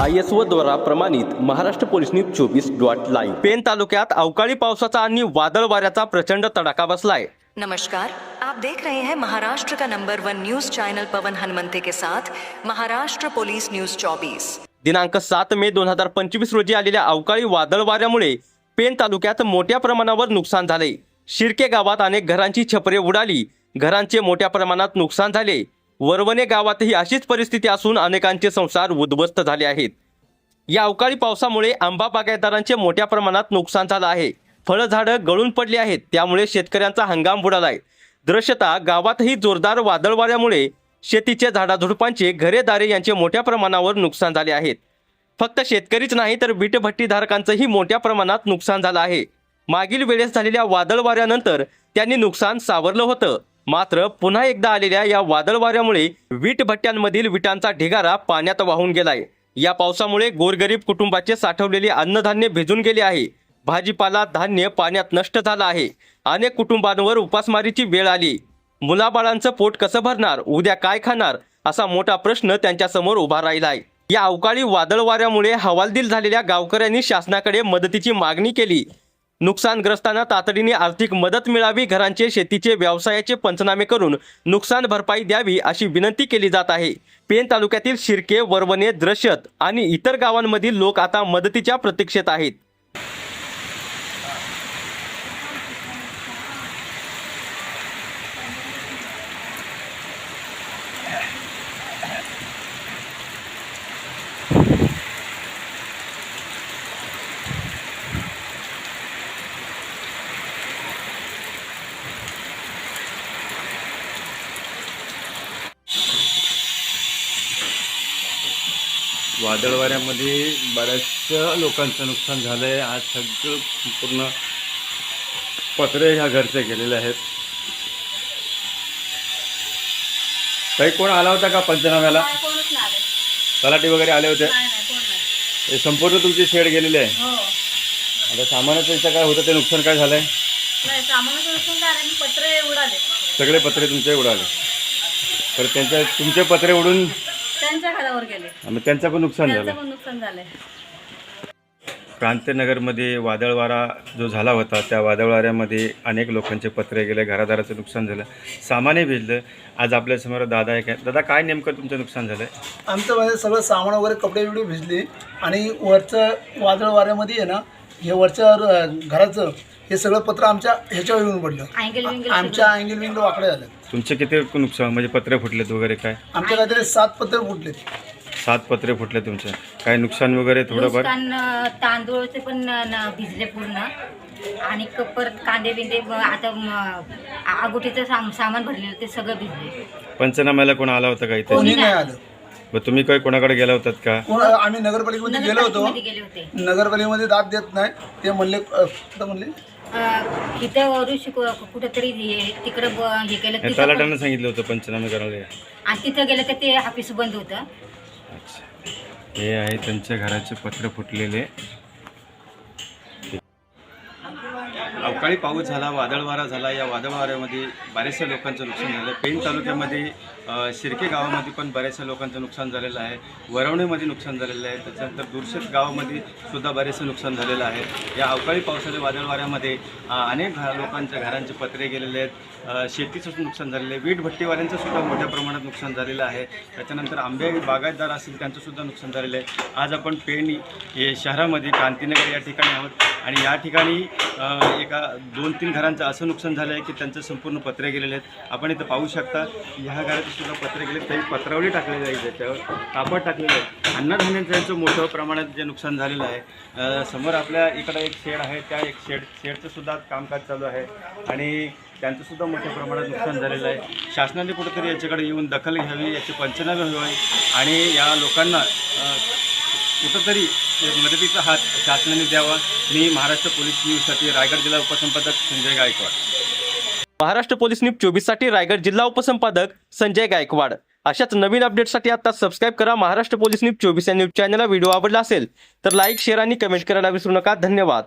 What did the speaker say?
I S O द्वारा प्रमाणित Maharashtra police news चोवीस डॉट लाईव्ह. पेन तालुक्यात अवकाळी पावसाचा आणि वादळ वाऱ्याचा प्रचंड तडाखा बसलाय. नमस्कार. आप देख रहे हैं महाराष्ट्र का number one news channel Pawan Hanumante के साथ महाराष्ट्र पुलिस न्यूज 24 दिनांक सात मे दोन हजार पंचवीस रोजी आलेल्या अवकाळी वादळ वाऱ्यामुळे पेन तालुक्यात मोठ्या प्रमाणावर नुकसान झाले. शिर्के गावात अनेक घरांची छपरे उडाली. घरांचे मोठ्या प्रमाणात नुकसान झाले. वरवणे गावातही अशीच परिस्थिती असून अनेकांचे संसार उद्ध्वस्त झाले आहेत. या अवकाळी पावसामुळे आंबा बागायतदारांचे मोठ्या प्रमाणात नुकसान झालं आहे. फळझाडं गळून पडली आहेत त्यामुळे शेतकऱ्यांचा हंगाम बुडालाय. दृश्यता गावातही जोरदार वादळ वाऱ्यामुळे शेतीचे झाडाझुडपांचे घरे दारे यांचे मोठ्या प्रमाणावर नुकसान झाले आहेत. फक्त शेतकरीच नाही तर वीटभट्टीधारकांचंही मोठ्या प्रमाणात नुकसान झालं आहे. मागील वेळेस झालेल्या वादळ वाऱ्यानंतर त्यांनी नुकसान सावरलं होतं. मात्र पुन्हा एकदा आलेल्या या वादळ वाऱ्यामुळे वीट भट्ट्यांमधील विटांचा ढिगारा पाण्यात वाहून गेलाय. या पावसामुळे गोरगरीब कुटुंबाचे साठवलेले अन्नधान्य भिजून गेले आहे. भाजीपाला धान्य पाण्यात नष्ट झालं आहे. अनेक कुटुंबांवर उपासमारीची वेळ आली. मुलाबाळांचं पोट कसं भरणार? उद्या काय खाणार? असा मोठा प्रश्न त्यांच्यासमोर उभा राहिलाय. या अवकाळी वादळ वाऱ्यामुळे हवालदिल झालेल्या गावकऱ्यांनी शासनाकडे मदतीची मागणी केली. नुकसानग्रस्तांना तातडीने आर्थिक मदत मिळावी घरांचे शेतीचे व्यवसायाचे पंचनामे करून नुकसान भरपाई द्यावी अशी विनंती केली जात आहे. पेन तालुक्यातील शिर्के वरवणे द्रशत आणि इतर गावांमधील लोक आता मदतीच्या प्रतीक्षेत आहेत. वादळ वाऱ्यामध्ये बऱ्याचशा लोकांचं नुकसान झालं आहे आज सगळं पूर्ण पत्रे ह्या घरचे गेलेले आहेत. काही कोण आला होता का पंचनाम्याला. तलाठी वगैरे आले होते. हे संपूर्ण तुमची शेड गेलेली आहे? हो. आता सामानाचं इथं काय होतं? ते नुकसान काय झालंय. सगळे पत्रे तुमचे उडाले. तर त्यांच्या तुमचे पत्रे उडून त्यांच्या घरावर गेले. मग त्यांचं पण नुकसान त्यांचं झालं पण नुकसान झालंय. क्रांतीनगरमध्ये वादळ वारा जो झाला होता त्या वादळ वाऱ्यामध्ये अनेक लोकांचे पत्रे गेले घरादाराचं नुकसान झालं. सामानही भिजलं. आज आपल्यासमोर दादा एक आहे दादा काय नेमकं तुमचं नुकसान झालं आमचं म्हणजे सगळं सामान वगैरे कपडे बिपडे भिजले आणि वरचं वादळ वाऱ्यामध्ये आहे ना हे वरच्या घराचं हे सगळं पत्र आमच्या ह्याच्यावर येऊन पडलं. आमच्या अँगल विंगल वाकडे झालं तुमचे किती नुकसान म्हणजे पत्रे फुटलेत वगैरे काय? आमच्या काहीतरी सात पत्र फुटले सात पत्रे फुटले तुमचे. काय नुकसान वगैरे थोडंफार? नुकसान अं, तांदूळचे पण न- भिजले पूर्ण. आणि क- परत कांदे बिंदे ब- आता म, आगोटीचं साम सामान भरलेलं ते सगळं भिजले. पंचनाम्याला कोण आला होता का इथे? कोणी नाही आलं. मग तुम्ही काय कोणाकडे गेला होतात का? कोण आम्ही नगरपालिकेमध्ये गेलो होतो. नगरपालिकेमध्ये गेले होते. नगरपालिकेमध्ये दाद देत नाही. ते म्हणले अं, कुठं म्हणले? अं, इथं वरून शिकव कुठंतरी हे- तिकडं ब- हे केलं. हे तिथं पण- सांगितलं होतं पंचनामे करायला. आणि तिथं गेलं तर ते ऑफिस बंद होतं. अच्छा. हे आहे त्यांच्या घराचे पत्र फुटलेले. अवकाळी पाऊस झाला वादळ वारा झाला. या वादळ वाऱ्यामध्ये बऱ्याचशा लोकांचं नुकसान झालं. पेण तालुक्यामध्ये शिर्के गावामध्ये पण बऱ्याचशा लोकांचं नुकसान झालेलं आहे. वरवणेमध्ये नुकसान झालेलं आहे. त्याच्यानंतर दुर्शेत गावामध्ये सुद्धा बरेचसं नुकसान झालेलं आहे. या अवकाळी पावसाच्या वादळ वाऱ्यामध्ये अनेक घरा लोकांच्या घरांचे पत्रे गेलेले आहेत. शेतीचं नुकसान झालेलं आहे. वीट भट्टीवाल्यांचं सुद्धा मोठ्या प्रमाणात नुकसान झालेलं आहे. त्याच्यानंतर आंबे बागायतदार असतील त्यांचं सुद्धा नुकसान झालेलं आहे. आज आपण पेण हे शहरामध्ये क्रांतीनगर या ठिकाणी आहोत. आणि या ठिकाणी एक एका दोन तीन घरांचं असं नुकसान झालं आहे की त्यांचं संपूर्ण पत्रे गेलेले आहेत. आपण इथं पाहू शकता ह्या घराचे सुद्धा पत्रे गेले काही पत्रावली टाकलेली आहे त्याच्यावर कापड टाकलेलं आहे. अन्नधान्यांचं मोठं प्रमाणात जे नुकसान झालेलं आहे समोर आपल्या इकडं एक शेड आहे त्या एक शेड शेडचं सुद्धा कामकाज चालू आहे आणि त्यांचंसुद्धा मोठ्या प्रमाणात नुकसान झालेलं आहे. शासनाने कुठेतरी याच्याकडे येऊन दखल घ्यावी याचे पंचनामे व्हावे आणि या लोकांना कुठंतरी मदतीचा हात शासनाने द्यावा. मी महाराष्ट्र पोलीस न्यूजसाठी रायगड जिल्हा उपसंपादक संजय गायकवाड. महाराष्ट्र पोलीस न्यूज चोवीससाठी रायगड जिल्हा उपसंपादक संजय गायकवाड. अशाच नवीन अपडेटसाठी आता सबस्क्राईब करा महाराष्ट्र पोलीस न्यूज चोवीस या न्यूज चॅनलला व्हिडिओ आवडला असेल तर लाईक शेअर आणि कमेंट करायला विसरू नका. धन्यवाद.